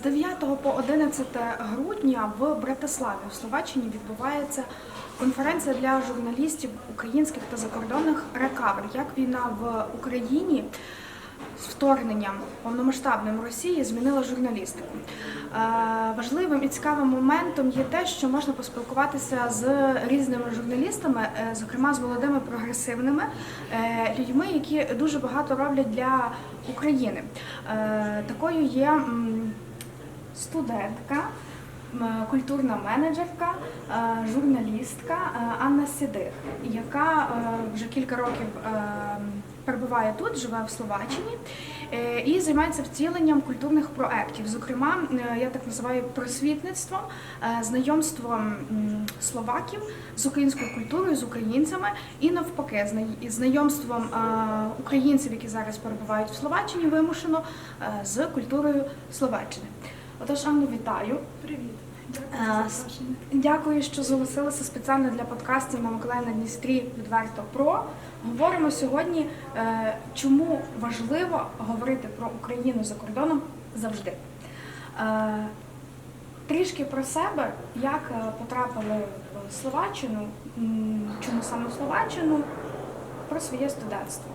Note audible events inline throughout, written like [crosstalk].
З 9 по 11 грудня в Братиславі в Словаччині відбувається конференція для журналістів українських та закордонних рекавер. Як війна в Україні з вторгненням повномасштабним Росії змінила журналістику. Е, Важливим і цікавим моментом є те, що можна поспілкуватися з різними журналістами, е, зокрема з молодими прогресивними е, людьми, які дуже багато роблять для України. Такою є студентка. Культурна менеджерка, е, журналістка е, Анна Сідих, яка е, вже кілька років перебуває тут, живе в Словаччині і займається втіленням культурних проєктів. Зокрема, я так називаю просвітництвом, знайомством словаків з українською культурою, з українцями і навпаки, знайомством українців, які зараз перебувають в Словаччині, вимушено з культурою Словаччини. Отож, Анну, вітаю. Привіт. Е, Дякую за. Дякую, що зголосилися спеціально для подкастів на Миколаїв на Дністрі відверто про. Говоримо сьогодні, е, чому важливо говорити про Україну за кордоном завжди. Е, Трішки про себе, як е, потрапили в Словаччину, чому саме в Словаччину, про своє студентство.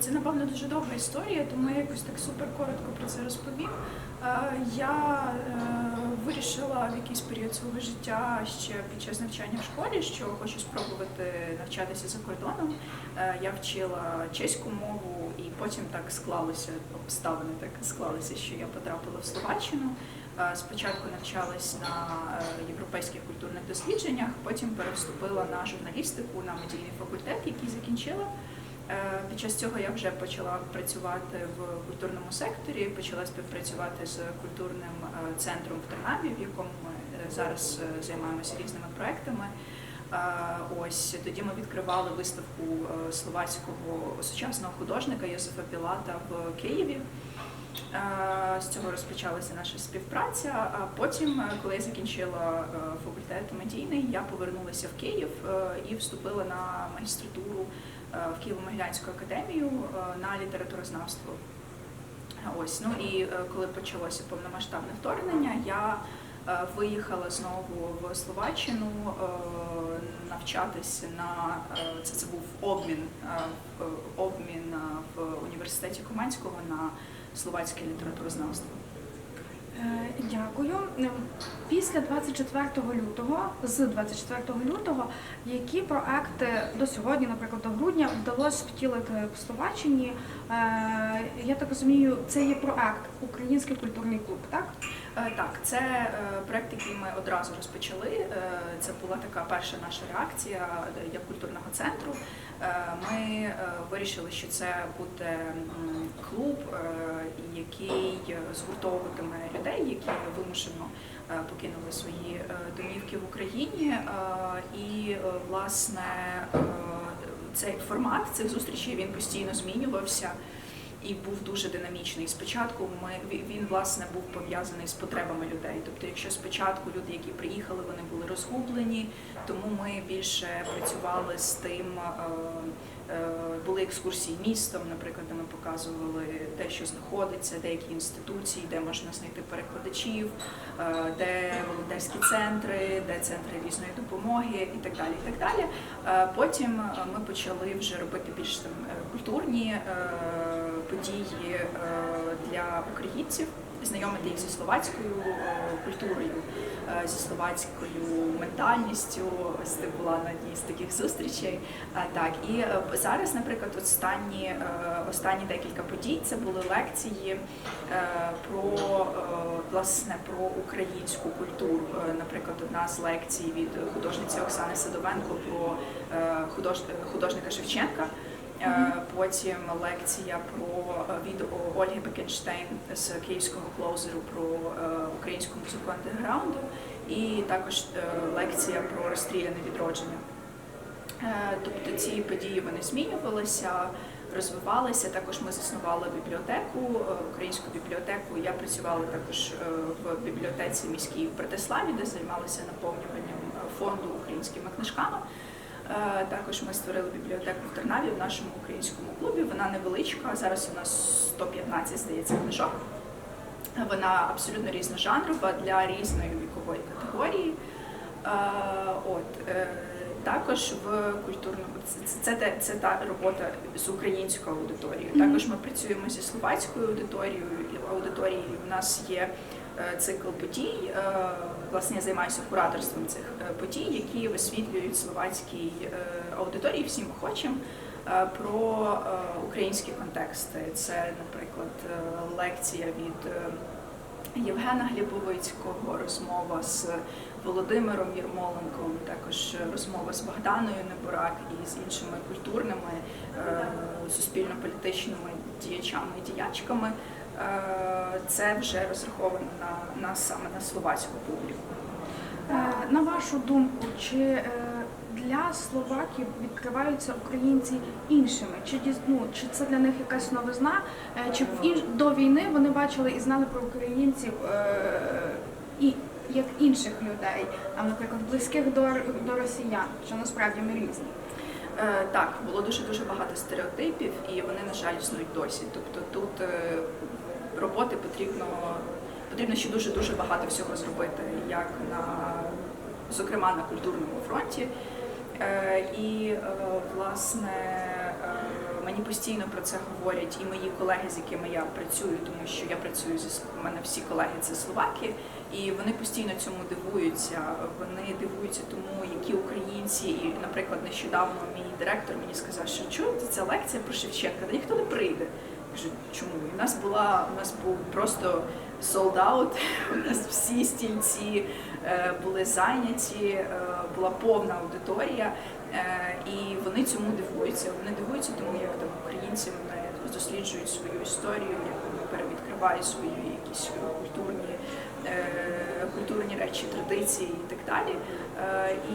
Це напевно дуже довга історія, тому я якось так супер коротко про це розповім. Е, Я е, вирішила в якийсь період свого життя ще під час навчання в школі, що хочу спробувати навчатися за кордоном. Е, Я вчила чеську мову, і потім так склалося, обставини так склалися, що я потрапила в Словаччину. Спочатку навчалась на європейських культурних дослідженнях, потім перевступила на журналістику на медійний факультет, який закінчила. Е, Під час цього я вже почала працювати в культурному секторі, почала співпрацювати з культурним е, центром в Тернаві, в якому ми е, зараз займаємося різними проектами. Ось тоді ми відкривали виставку словацького сучасного художника Йосифа Пілата в Києві. З цього розпочалася наша співпраця. А потім, коли я закінчила факультет медійний, я повернулася в Київ і вступила на магістратуру в Києво-Могилянську академію е, на літературознавство. Ось ну і е, коли почалося повномасштабне вторгнення, я е, виїхала знову в Словаччину е, навчатися на е, це, це був обмін е, обмін е, в університеті Команського на словацьке літературознавство. Е, Дякую. Е, Після 24 лютого, з 24 лютого, які проекти до сьогодні, наприклад, до грудня, вдалося втілити в Словаччині? Е, Я так розумію, це є проект Український культурний клуб, так? Е, Так, це проект, який ми одразу розпочали. Це була така перша наша реакція як культурного центру. Е, Ми е, вирішили, що це буде клуб, е, який згуртовуватиме людей, які вимушено покинули свої домівки в Україні. І власне цей формат цих зустрічей він постійно змінювався і був дуже динамічний. Спочатку ми він власне був пов'язаний з потребами людей. Тобто, якщо спочатку люди, які приїхали, вони були розгублені, тому ми більше працювали з тим. е, е, Були екскурсії містом, наприклад, де ми показували те, що знаходиться, деякі інституції, де можна знайти перекладачів, е, де волонтерські центри, де центри різної допомоги і так далі. І так далі. Потім ми почали вже робити більш там культурні події е, для українців, знайомити їх зі словацькою е, культурою, е, зі словацькою ментальністю. Ось ти була на одній з таких зустрічей. Так, і зараз, наприклад, останні, останні декілька подій це були лекції про власне про українську культуру. Наприклад, одна з лекцій від художниці Оксани Садовенко про худож- художника Шевченка. Е, Потім лекція про е, від Ольги Бекенштейн з київського клоузеру про е, українську музику андеграунду, і також лекція про розстріляне відродження. Тобто ці події вони змінювалися, розвивалися. Також ми заснували бібліотеку, українську бібліотеку. Я працювала також в бібліотеці міській в Братиславі, де займалася наповнюванням фонду українськими книжками. Е, Також ми створили бібліотеку в Тернаві в нашому українському клубі. Вона невеличка. Зараз у нас 115, здається, книжок. Вона абсолютно різножанрова для різної вікової категорії. Е, От е, також в культурному це, це, це, це та робота з українською аудиторією. Також ми працюємо зі словацькою аудиторією. Аудиторією у нас є цикл подій. Власне, я займаюся кураторством цих е, подій, які висвітлюють словацькій е, аудиторії всім охочим е, про українські контексти. Це, наприклад, лекція від Євгена Глібовицького, розмова з Володимиром Єрмоленком, також розмова з Богданою Неборак і з іншими культурними суспільно-політичними діячами і діячками. Е, Це вже розраховано на, на саме на словацьку публіку. Е, На вашу думку, чи е, для словаків відкриваються українці іншими? Чи ну, чи це для них якась новизна? Чи інш... до війни вони бачили і знали про українців і як інших людей, а наприклад, близьких до, до росіян, що насправді ми різні? Так, було дуже дуже багато стереотипів, і вони, на жаль, існують досі. Тобто тут роботи потрібно потрібно ще дуже дуже багато всього зробити, як на зокрема на культурному фронті. Е, І е, власне е, мені постійно про це говорять і мої колеги, з якими я працюю, тому що я працюю зі у мене всі колеги це словаки, і вони постійно цьому дивуються. Вони дивуються тому, які українці, і, наприклад, нещодавно мій директор мені сказав, що чуєте, ця лекція про Шевченка, ніхто не прийде. Кажу, чому? І У нас була у нас був просто out, [laughs] у нас всі стільці е, були зайняті, е, була повна аудиторія, е, і вони цьому дивуються. Вони дивуються тому, як там українці вони досліджують свою історію, як вони перевідкривають свої якісь культурні, культурні речі, традиції і так далі.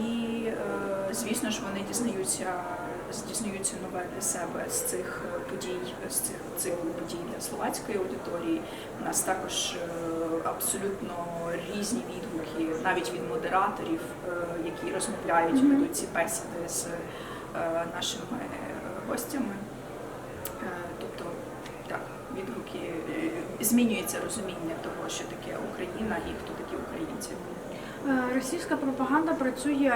І звісно ж вони дізнаються. Дізнаються нове для себе з цих е, подій, з цих циклу подій для словацької аудиторії. У нас також е, абсолютно різні відгуки, навіть від модераторів, е, які розмовляють, Мгм. ведуть ці бесіди з нашими гостями. Тобто, так, відгуки змінюється розуміння того, що таке Україна і хто такі українці. Російська пропаганда працює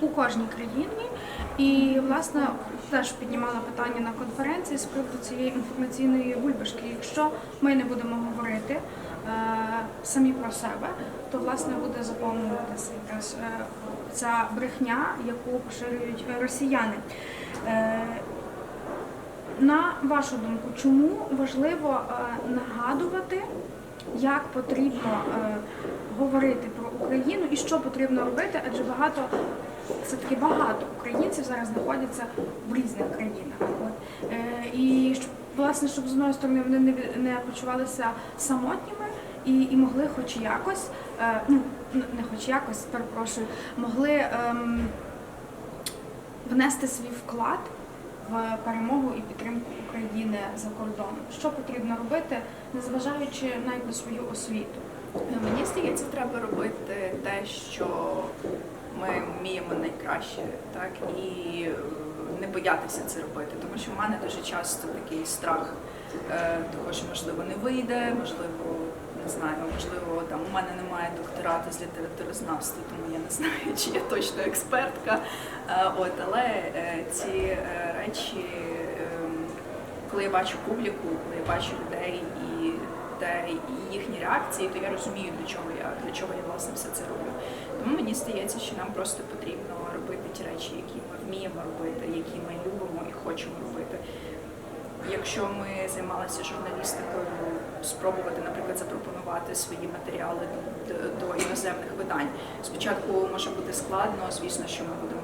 у кожній країні, і власне теж піднімала питання на конференції з приводу цієї інформаційної бульбашки. Якщо ми не будемо говорити е, самі про себе, то власне буде заповнюватися якраз е, ця брехня, яку поширюють росіяни. Е, на вашу думку, чому важливо е, нагадувати, як потрібно е, говорити про Україну і що потрібно робити, адже багато все таки багато українців зараз знаходяться в різних країнах. От. Е, і щоб, власне, щоб з одної сторони вони не, не почувалися самотніми і, і могли хоч якось, е, ну не хоч якось, перепрошую, могли ем, внести свій вклад в перемогу і підтримку України за кордоном. Що потрібно робити, незважаючи навіть на свою освіту? Е, Мені здається, треба робити те, що ми вміємо найкраще, так і е, не боятися це робити, тому що в мене дуже часто такий страх е, того, що можливо не вийде, можливо, не знаю, можливо, там у мене немає докторату з літературознавства, тому я не знаю, чи я точно експертка. Е, От, але ці речі, ем, коли я бачу публіку, коли я бачу людей і їхні реакції, то я розумію, для чого я для чого я власне все це роблю. Тому мені здається, що нам просто потрібно робити ті речі, які ми вміємо робити, які ми любимо і хочемо робити. Якщо ми займалися журналістикою, спробувати, наприклад, запропонувати свої матеріали до, до іноземних видань. Спочатку може бути складно, звісно, що ми будемо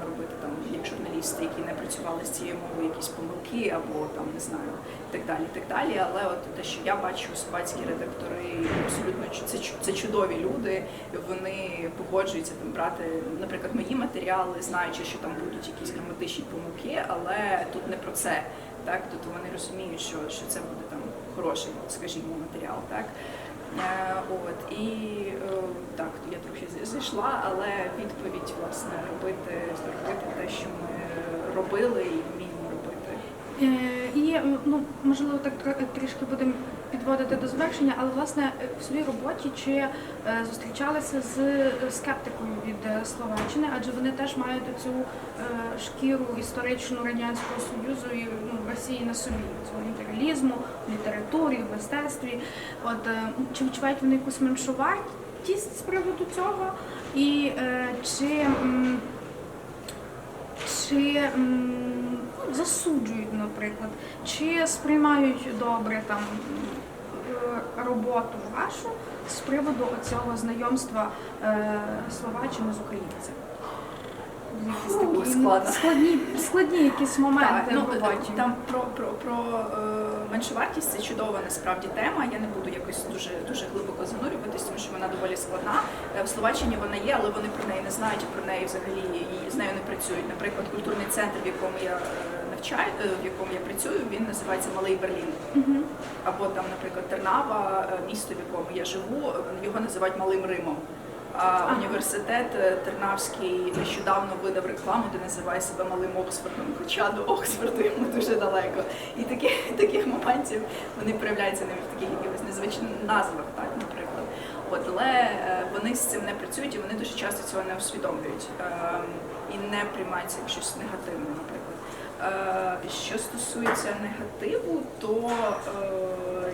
як журналісти, які не працювали з цією мовою, якісь помилки або там не знаю, і так далі, так далі. Але от те, що я бачу, словацькі редактори абсолютно це, це чудові люди. Вони погоджуються там брати, наприклад, мої матеріали, знаючи, що там будуть якісь граматичні помилки, але тут не про це. Так, тут вони розуміють, що, що це буде там хороший, скажімо, матеріал. Так. Е, от, і е, так, я трохи зійшла, але відповідь, власне, робити, робити те, що ми робили і вміємо робити. Е, І ну можливо так трішки будемо підводити до завершення, але власне в своїй роботі чи е, зустрічалися з е, скептикою від е, Словаччини, адже вони теж мають цю шкіру історичну радянського союзу і ну, Росії на собі цього імперіалізму, літературі, в мистецтві. От чи відчувають вони якусь меншовартість з приводу цього, і чи чи засуджують, наприклад, чи сприймають добре там е, роботу вашу з приводу цього знайомства е, Словаччини з українцем? Якісь такі, складно. складні, складні якісь моменти ну, в роботі. там про, про, про е, меншовартість це чудова насправді тема. Я не буду якось дуже дуже глибоко занурюватись, тому що вона доволі складна. Е, В Словаччині вона є, але вони про неї не знають і про неї взагалі і з нею не працюють. Наприклад, культурний центр, в якому я е, навчаю, е, в якому я працюю, він називається Малий Берлін. Або там, наприклад, Тернава, е, місто, в якому я живу, е, його називають Малим Римом. А університет Тернавський нещодавно видав рекламу, де називає себе малим Оксфордом, хоча до Оксфорду йому дуже далеко. І таких, [laughs] таких моментів вони проявляються навіть в таких якихось незвичних назвах, так, наприклад. От, але вони з цим не працюють і вони дуже часто цього не усвідомлюють ем, і не приймаються як щось негативне, наприклад. Е, Що стосується негативу, то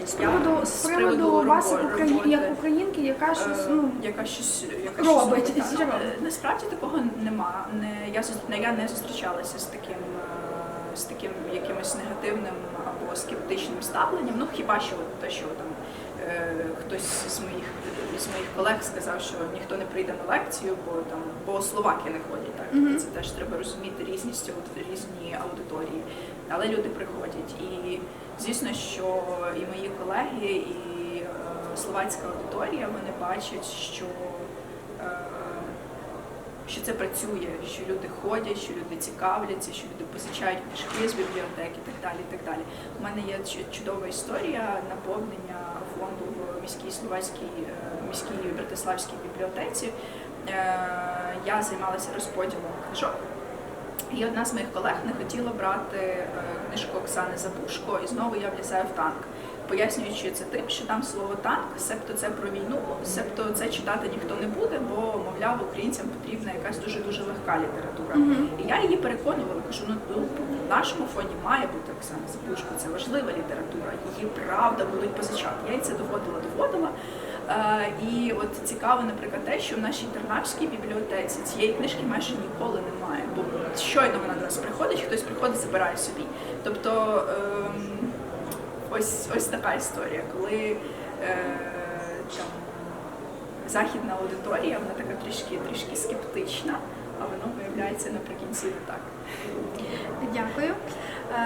е, З я приводу, з приводу вас як, робо- Украї... роботи, як українки, яка щось Е, ну, яка щось яка робить, щось що робить. Насправді такого нема. Не я я не зустрічалася з таким з таким якимось негативним або скептичним ставленням. Ну хіба що те, що там хтось з моїх з моїх колег сказав, що ніхто не прийде на лекцію, бо там бо словаки не ходять. Так Мгм. це теж треба розуміти різність різні аудиторії. Але люди приходять. І звісно, що і мої колеги, і е, словацька аудиторія вони бачать, що, е, що це працює, що люди ходять, що люди цікавляться, що люди позичають книжки з бібліотеки і так далі. І так далі. У мене є чудова історія наповнення міській словацькій е, міській братиславській бібліотеці. Е, Я займалася розподілом книжок. І одна з моїх колег не хотіла брати е, книжку Оксани Забушко, і знову я влізаю в танк, пояснюючи це тим, що там слово танк, себто це про війну, себто це читати ніхто не буде, бо мовляв українцям потрібна якась дуже дуже легка література. Мгм. І я її переконувала, кажу, ну ну, в нашому фонді має бути Оксана Забушко, це важлива література, її правда будуть позичати. Я їй це доводила, доводила. Е, і от цікаво, наприклад, те, що в нашій Тернавській бібліотеці цієї книжки майже ніколи немає. Бо щойно вона до нас приходить, хтось приходить, забирає собі. Тобто ем, ось, ось така історія, коли е, там, західна аудиторія, вона така трішки, трішки скептична, а воно виявляється наприкінці не так. Дякую. Е,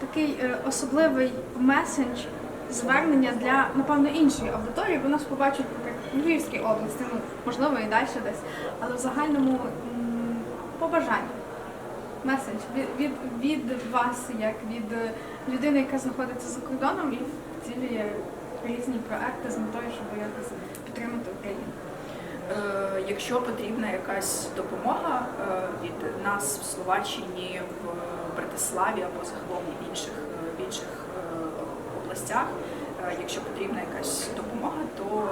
такий е, особливий месендж, звернення для, напевно, іншої аудиторії, бо нас побачать в Львівській області, ну, можливо, і далі десь, але в загальному м, побажання. Месендж від, від, від вас, як від е, людини, яка знаходиться за кордоном і втілює різні проекти з метою, щоб якось підтримати Україну. Е, Якщо потрібна якась допомога е, від нас в Словаччині, в Братиславі або загалом в інших, в інших областях, якщо потрібна якась допомога, то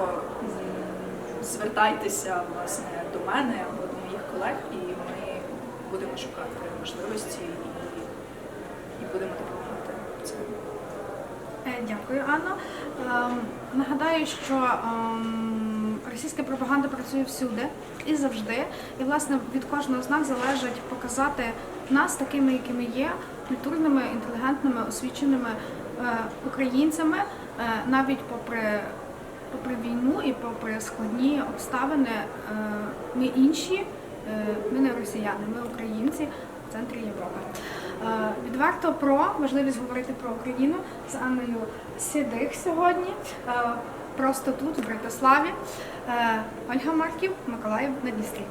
звертайтеся власне до мене або до моїх колег, і ми будемо шукати можливості і, і будемо допомагати цим. Е, Дякую, Анно. Ем, Нагадаю, що ем, російська пропаганда працює всюди і завжди. І, власне, від кожного з нас залежить показати нас такими, якими є, культурними, інтелігентними, освіченими е, українцями, е, навіть попри, попри війну і попри складні обставини. Ми інші, ми не росіяни, ми українці в центрі Європи. Е, Відверто про можливість говорити про Україну з Анною Сідих сьогодні. Е, Просто тут, в Братиславі. Е, Ольга Марків, Миколаїв на Дністрі.